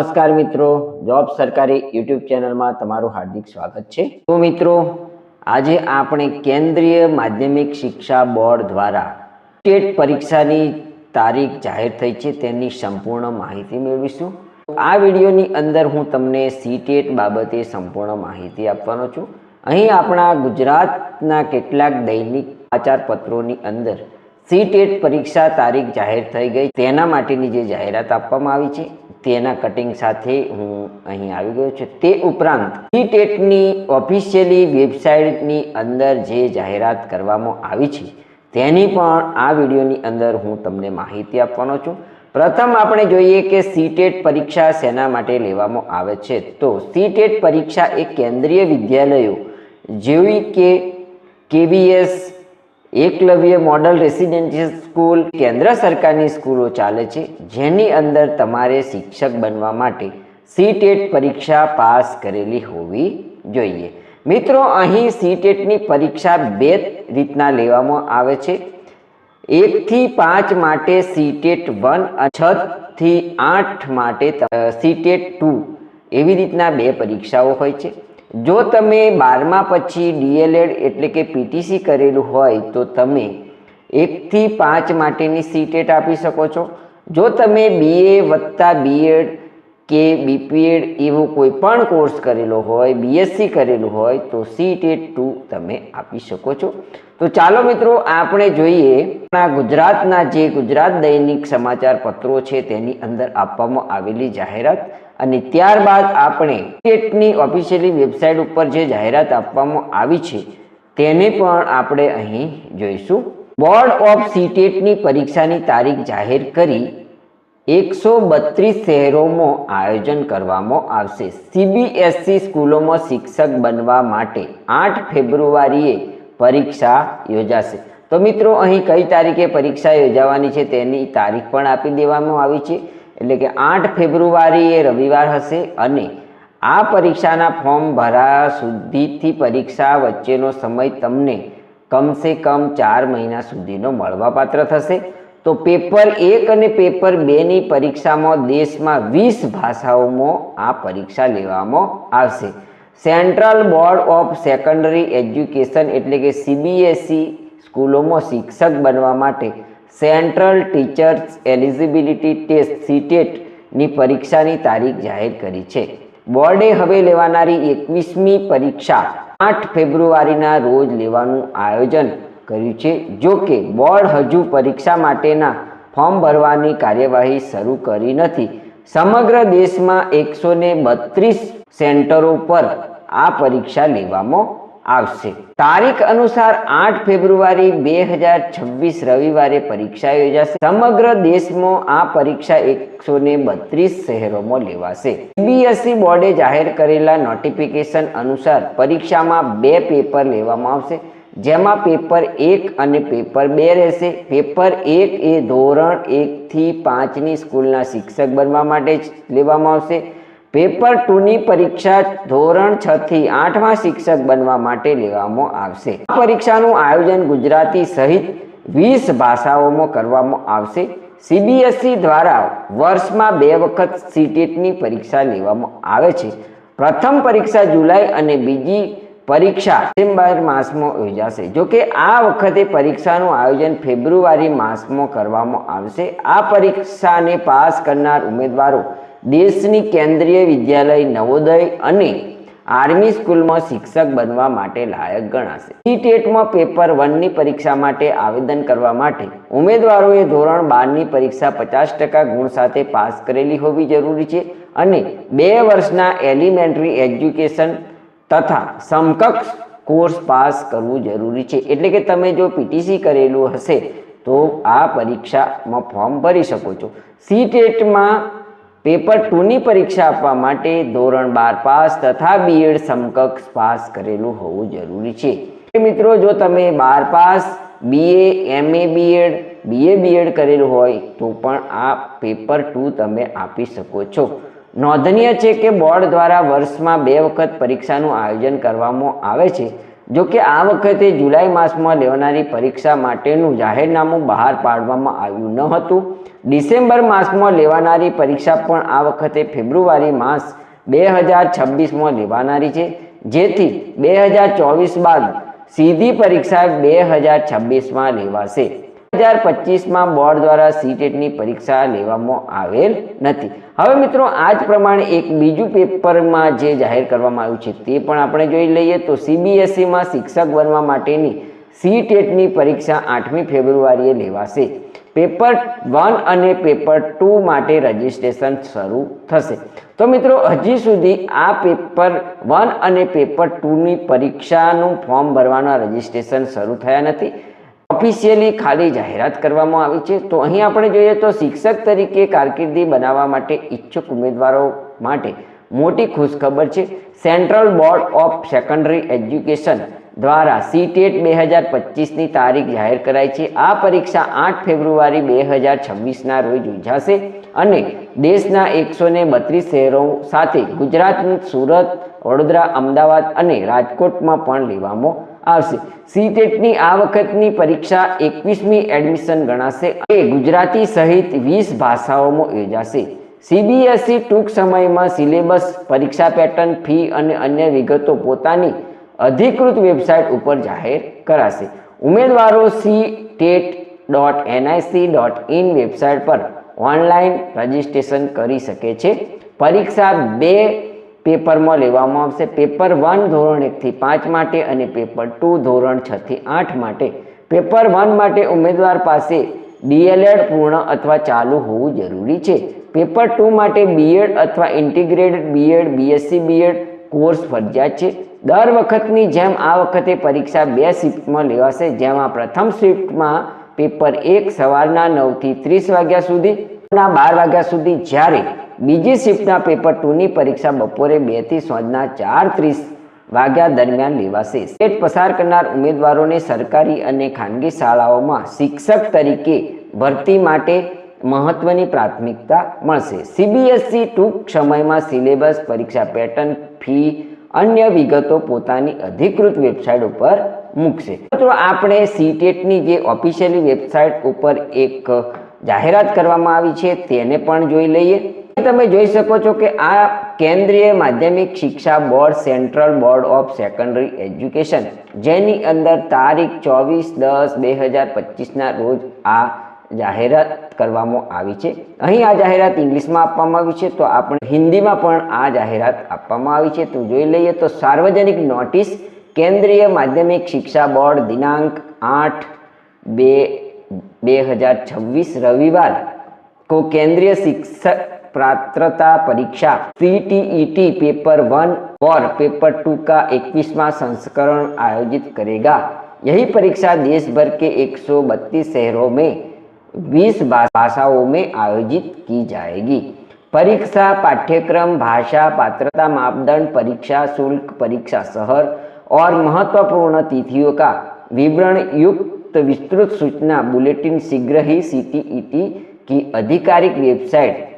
નમસ્કાર મિત્રો, જોબ સરકારી યુટ્યુબ ચેનલમાં તમારું હાર્દિક સ્વાગત છે. તો મિત્રો, આજે આપણે કેન્દ્રીય માધ્યમિક શિક્ષા બોર્ડ દ્વારા ટેટ પરીક્ષાની તારીખ જાહેર થઈ છે, તેની સંપૂર્ણ માહિતી મેળવીશું. આ વિડીયોની અંદર હું તમને સી ટેટ બાબતે સંપૂર્ણ માહિતી આપવાનો છું. અહીં આપણા ગુજરાતના કેટલાક દૈનિક સમાચાર પત્રોની અંદર સી ટેટ પરીક્ષા તારીખ જાહેર થઈ ગઈ. તેના માટેની જે જાહેરાત આપવામાં આવી છે તેના કટિંગ સાથે હું અહીં આવી ગયો છું. તે ઉપરાંત સી ટેટની ઓફિશિયલી વેબસાઇટની અંદર જે જાહેરાત કરવામાં આવી છે, તેની પણ આ વિડીયોની અંદર હું તમને માહિતી આપવાનો છું. પ્રથમ આપણે જોઈએ કે સીટેટ પરીક્ષા શેના માટે લેવામાં આવે છે. તો સીટેટ પરીક્ષા એ કેન્દ્રીય વિદ્યાલયો જેવી કે KVS Eklavya model residential school કેન્દ્ર સરકારની સ્કૂલો ચાલે છે. જેની અંદર તમારે શિક્ષક બનવા માટે સીટેટ પરીક્ષા પાસ કરેલી હોવી જોઈએ. મિત્રો, અહીં સીટેટની પરીક્ષા બે રીતના લેવામાં આવે છે. એકથી પાંચ માટે સીટેટ વન, છથી આઠ માટે સીટેટ ટુ એવી રીતના બે પરીક્ષાઓ હોય છે. જો તમે બારમા પછી ડીએલએડ એટલે કે પીટીસી કરેલું હોય તો તમે એકથી પાંચ માટેની સીટેટ આપી શકો છો. જો તમે બીએ વત્તા બીએડ કે બીપીએડ એવો કોઈ પણ કોર્સ કરેલો હોય, બીએસસી કરેલું હોય, તો સીટેટ ટુ તમે આપી શકો છો. તો ચાલો મિત્રો, આપણે જોઈએ આ ગુજરાતના જે ગુજરાત દૈનિક સમાચાર પત્રો છે તેની અંદર આપવામાં આવેલી જાહેરાત. અને ત્યારબાદ આપણે સ્ટેટની ઓફિશિયલી વેબસાઇટ ઉપર જે જાહેરાત આપવામાં આવી છે, તેને પણ આપણે અહીં જોઈશું. બોર્ડ ઓફ સીટેટની પરીક્ષાની તારીખ જાહેર કરી એકસો બત્રીસ શહેરોમાં આયોજન કરવામાં આવશે. સીબીએસસી સ્કૂલોમાં શિક્ષક બનવા માટે આઠ ફેબ્રુઆરીએ પરીક્ષા યોજાશે. તો મિત્રો, અહીં કઈ તારીખે પરીક્ષા યોજાવાની છે તેની તારીખ પણ આપી દેવામાં આવી છે. એટલે કે આઠ ફેબ્રુઆરી એ રવિવાર હશે અને આ પરીક્ષાના ફોર્મ ભરા સુધીથી પરીક્ષા વચ્ચેનો સમય તમને કમસે કમ ચાર મહિના સુધીનો મળવાપાત્ર થશે. તો પેપર એક અને પેપર બેની પરીક્ષામાં દેશમાં વીસ ભાષાઓમાં આ પરીક્ષા લેવામાં આવશે. Central board of secondary education એટલે કે સીબીએસઈ સ્કૂલોમાં શિક્ષક બનવા માટે સેન્ટ્રલ ટીચર્સ એલિજિબિલિટી ટેસ્ટ સીટેટની પરીક્ષાની તારીખ જાહેર કરી છે. બોર્ડે હવે લેવાનારી એકવીસમી પરીક્ષા આઠ ફેબ્રુઆરીના રોજ લેવાનું આયોજન કર્યું છે. જો કે બોર્ડ હજુ પરીક્ષા માટેના ફોર્મ ભરવાની કાર્યવાહી શરૂ કરી નથી. સમગ્ર દેશમાં એકસો બત્રીસ સેન્ટરો પર આ પરીક્ષા લેવામાં આવશે. તારીખ અનુસાર આઠ ફેબ્રુઆરી બે હજાર છવ્વીસ રવિવારે પરીક્ષા યોજાશે. સમગ્ર દેશમાં આ પરીક્ષા એકસો ને બત્રીસ શહેરોમાં લેવાશે. સીબીએસઈ બોર્ડે જાહેર કરેલા નોટિફિકેશન અનુસાર પરીક્ષામાં બે પેપર લેવામાં આવશે, જેમાં પેપર એક અને પેપર બે રહેશે. પેપર એક એ ધોરણ એકથી પાંચની સ્કૂલના શિક્ષક બનવા માટે લેવામાં આવશે. પેપર ટુની પરીક્ષા ધોરણ છ થી આઠમાં શિક્ષક બનવા માટે લેવામાં આવશે. આ પરીક્ષાનું આયોજન ગુજરાતી સહિત વીસ ભાષાઓમાં કરવામાં આવશે. સીબીએસઈ દ્વારા વર્ષમાં બે વખત સીટેટની પરીક્ષા લેવામાં આવે છે. પ્રથમ પરીક્ષા જુલાઈ અને બીજી પરીક્ષા ડિસેમ્બર માસમાં યોજાશે. જોકે આ વખતે પરીક્ષાનું આયોજન ફેબ્રુઆરી માસમાં કરવામાં આવશે. આ પરીક્ષાને પાસ કરનાર ઉમેદવારો દેશની કેન્દ્રીય વિદ્યાલય નવોદય અને આર્મી સ્કૂલમાં શિક્ષક બનવા માટે લાયક ગણાશે. ટેટમાં પેપર વનની પરીક્ષા માટે આવેદન કરવા માટે ઉમેદવારોએ ધોરણ બારની પરીક્ષા પચાસ ટકા ગુણ સાથે પાસ કરેલી હોવી જરૂરી છે અને બે વર્ષના એલિમેન્ટરી એજ્યુકેશન તથા સમકક્ષ કોર્સ પાસ કરવું જરૂરી છે. એટલે કે તમે જો પીટીસી કરેલું હશે તો આ પરીક્ષામાં ફોર્મ ભરી શકો છો. સી ટેટમાં પેપર ટુની પરીક્ષા આપવા માટે ધોરણ બાર પાસ તથા બીએડ સમકક્ષ પાસ કરેલું હોવું જરૂરી છે. મિત્રો, જો તમે બાર pass BA MA BEd BA BEd કરેલું હોય, તો પણ આ પેપર ટુ તમે આપી શકો છો. નોંધનીય છે કે બોર્ડ દ્વારા વર્ષમાં બે વખત પરીક્ષાનું આયોજન કરવામાં આવે છે. જો કે આ વખતે જુલાઈ માસમાં લેવાનારી પરીક્ષા માટેનું જાહેરનામું બહાર પાડવામાં આવ્યું ન હતું. ડિસેમ્બર માસમાં લેવાનારી પરીક્ષા પણ આ વખતે ફેબ્રુઆરી માસ બે હજાર છવ્વીસમાં લેવાનારી છે. જેથી બે હજાર ચોવીસ બાદ સીધી પરીક્ષા બે હજાર છવ્વીસમાં લેવાશે. હજાર પચીસમાં બોર્ડ દ્વારા સીટેટની પરીક્ષા લેવામાં આવેલ નથી. હવે મિત્રો આ જ પ્રમાણે એક બીજું પેપરમાં જે જાહેર કરવામાં આવ્યું છે તે પણ આપણે જોઈ લઈએ તો સીબીએસઈમાં શિક્ષક બનવા માટેની સી ટેટની પરીક્ષા આઠમી ફેબ્રુઆરીએ લેવાશે. પેપર વન અને પેપર ટુ માટે રજિસ્ટ્રેશન શરૂ થશે. તો મિત્રો, હજી સુધી આ પેપર વન અને પેપર ટુની પરીક્ષાનું ફોર્મ ભરવાના રજિસ્ટ્રેશન શરૂ થયા નથી. ઓફિશિયલી ખાલી જાહેરાત કરવામાં આવી છે. તો અહીં આપણે જોઈએ તો શિક્ષક તરીકે કારકિર્દી બનાવવા માટે ઈચ્છુક ઉમેદવારો માટે મોટી ખુશખબર છે. Central board of secondary education દ્વારા સીટેટ બે હજાર પચીસની તારીખ જાહેર કરાઈ છે. આ પરીક્ષા આઠ ફેબ્રુઆરી બે હજાર છવ્વીસના રોજ યોજાશે અને દેશના એકસો ને બત્રીસ શહેરો સાથે ગુજરાત, સુરત, વડોદરા, અમદાવાદ અને રાજકોટમાં પણ લેવામાં આવશે. સીટેટની આ વખતની પરીક્ષા એકવીસમી એડમિશન ગણાશે એ ગુજરાતી સહિત વીસ ભાષાઓમાં યોજાશે. સીબીએસઈ ટૂંક સમયમાં સિલેબસ, પરીક્ષા પેટર્ન, ફી અને અન્ય વિગતો પોતાની અધિકૃત વેબસાઇટ ઉપર જાહેર કરાશે. ઉમેદવારો CTET dot NIC dot in website પર ઓનલાઈન રજિસ્ટ્રેશન કરી શકે છે. પરીક્ષા બે પેપરમાં લેવામાં આવશે. પેપર વન ધોરણ એકથી પાંચ માટે અને પેપર ટુ ધોરણ છથી આઠ માટે. પેપર વન માટે ઉમેદવાર પાસે ડીએલએડ પૂર્ણ અથવા ચાલુ હોવું જરૂરી છે. પેપર ટુ માટે બીએડ અથવા integrated BEd, BSc BEd course ફરજિયાત છે. દર વખતની જેમ આ વખતે પરીક્ષા બે શિફ્ટમાં લેવાશે. જેમાં પ્રથમ શિફ્ટમાં પેપર એક સવારના નવથી ત્રીસ વાગ્યા સુધી બાર વાગ્યા સુધી જ્યારે બીજી શિફ્ટના પેપર ટુની પરીક્ષા બપોરે બેથી સાંજના ચાર ત્રીસ વાગ્યા દરમિયાન લેવાશે. સ્ટેટ પસાર કરનાર ઉમેદવારોને સરકારી અને ખાનગી શાળાઓમાં શિક્ષક તરીકે ભરતી માટે મહત્વની પ્રાથમિકતા મળશે. સીબીએસઈ ટૂંક સમયમાં સિલેબસ, પરીક્ષા પેટર્ન, ફી, અન્ય વિગતો પોતાની અધિકૃત વેબસાઇટ ઉપર મૂકશે. મિત્રો આપણે સીટેટની જે ઓફિશિયલી વેબસાઇટ ઉપર એક જાહેરાત કરવામાં આવી છે તેને પણ જોઈ લઈએ. તમે જોઈ શકો છો કે આ કેન્દ્રીય માધ્યમિક શિક્ષા board, central board of secondary education, જેની અંદર તારીખ ચોવીસ દસ બે હજાર પચીસના રોજ આ જાહેરાત કરવામાં આવી છે. અહીં આ જાહેરાત ઇંગ્લિશમાં આપવામાં આવી છે, તો આપણે હિન્દીમાં પણ આ જાહેરાત આપવામાં આવી છે. તો જોઈ લઈએ તો સાર્વજનિક નોટિસ, કેન્દ્રીય માધ્યમિક શિક્ષા બોર્ડ દિનાંક આઠ બે બે હજાર છવ્વીસ રવિવાર, કો કેન્દ્રીય શિક્ષક पात्रता परीक्षा सीटीईटी पेपर वन और पेपर टू का इक्कीसवा संस्करण आयोजित करेगा। यही परीक्षा देश भर के 132 शहरों में 20 भाषाओं में आयोजित की जाएगी। परीक्षा पाठ्यक्रम, भाषा पात्रता मापदंड, परीक्षा शुल्क, परीक्षा शहर और महत्वपूर्ण तिथियों का विवरण युक्त विस्तृत सूचना बुलेटिन शीघ्र ही सीटीईटी की आधिकारिक website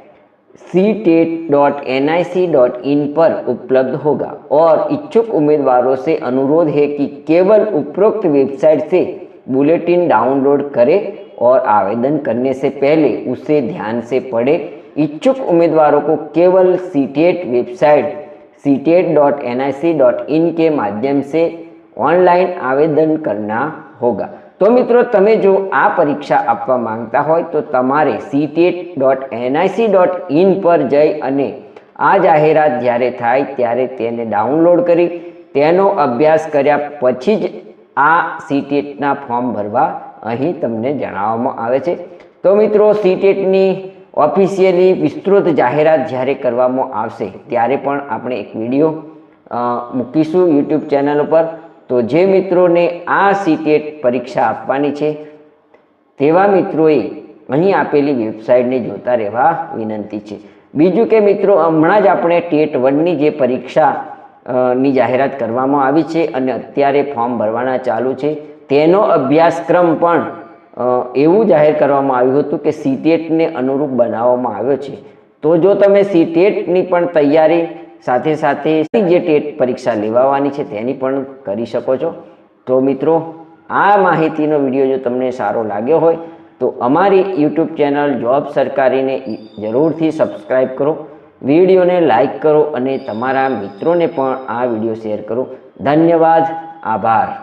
C dot N I C dot in पर उपलब्ध होगा। और इच्छुक उम्मीदवारों से अनुरोध है कि केवल उपरोक्त वेबसाइट से बुलेटिन डाउनलोड करें और आवेदन करने से पहले उसे ध्यान से पढ़ें। इच्छुक उम्मीदवारों को केवल C website C dot N I C dot in के माध्यम से ऑनलाइन आवेदन करना होगा। તો મિત્રો, તમે જો આ પરીક્ષા આપવા માંગતા હોય તો તમારે CTET dot NIC dot in પર જઈ અને આ જાહેરાત જ્યારે થાય ત્યારે તેને ડાઉનલોડ કરી, તેનો અભ્યાસ કર્યા પછી જ આ સીટેટના ફોર્મ ભરવા અહીં તમને જણાવવામાં આવે છે. તો મિત્રો સીટેટની ઓફિશિયલી વિસ્તૃત જાહેરાત જ્યારે કરવામાં આવશે, ત્યારે પણ આપણે એક વીડિયો મૂકીશું યુટ્યુબ ચેનલ ઉપર. તો જે મિત્રોને આ સીટેટ પરીક્ષા આપવાની છે, તેવા મિત્રોએ અહીં આપેલી વેબસાઇટને જોતા રહેવા વિનંતી છે. બીજું કે મિત્રો, હમણાં જ આપણે ટેટ વનની જે પરીક્ષા ની જાહેરાત કરવામાં આવી છે અને અત્યારે ફોર્મ ભરવાના ચાલુ છે, તેનો અભ્યાસક્રમ પણ એવું જાહેર કરવામાં આવ્યું હતું કે સીટેટને અનુરૂપ બનાવવામાં આવ્યો છે. તો જો તમે સીટેટની પણ તૈયારી સાથે સાથે જે ટેટ પરીક્ષા લેવાવાની છે, તેની પણ કરી શકો છો. તો મિત્રો, આ માહિતીનો વીડિયો જો તમને સારો લાગ્યો હોય, તો અમારી યુટ્યુબ ચેનલ જોબ સરકારીને જરૂરથી સબસ્ક્રાઈબ કરો. વિડીયોને લાઈક કરો અને તમારા મિત્રોને પણ આ વીડિયો શેર કરો. ધન્યવાદ, આભાર.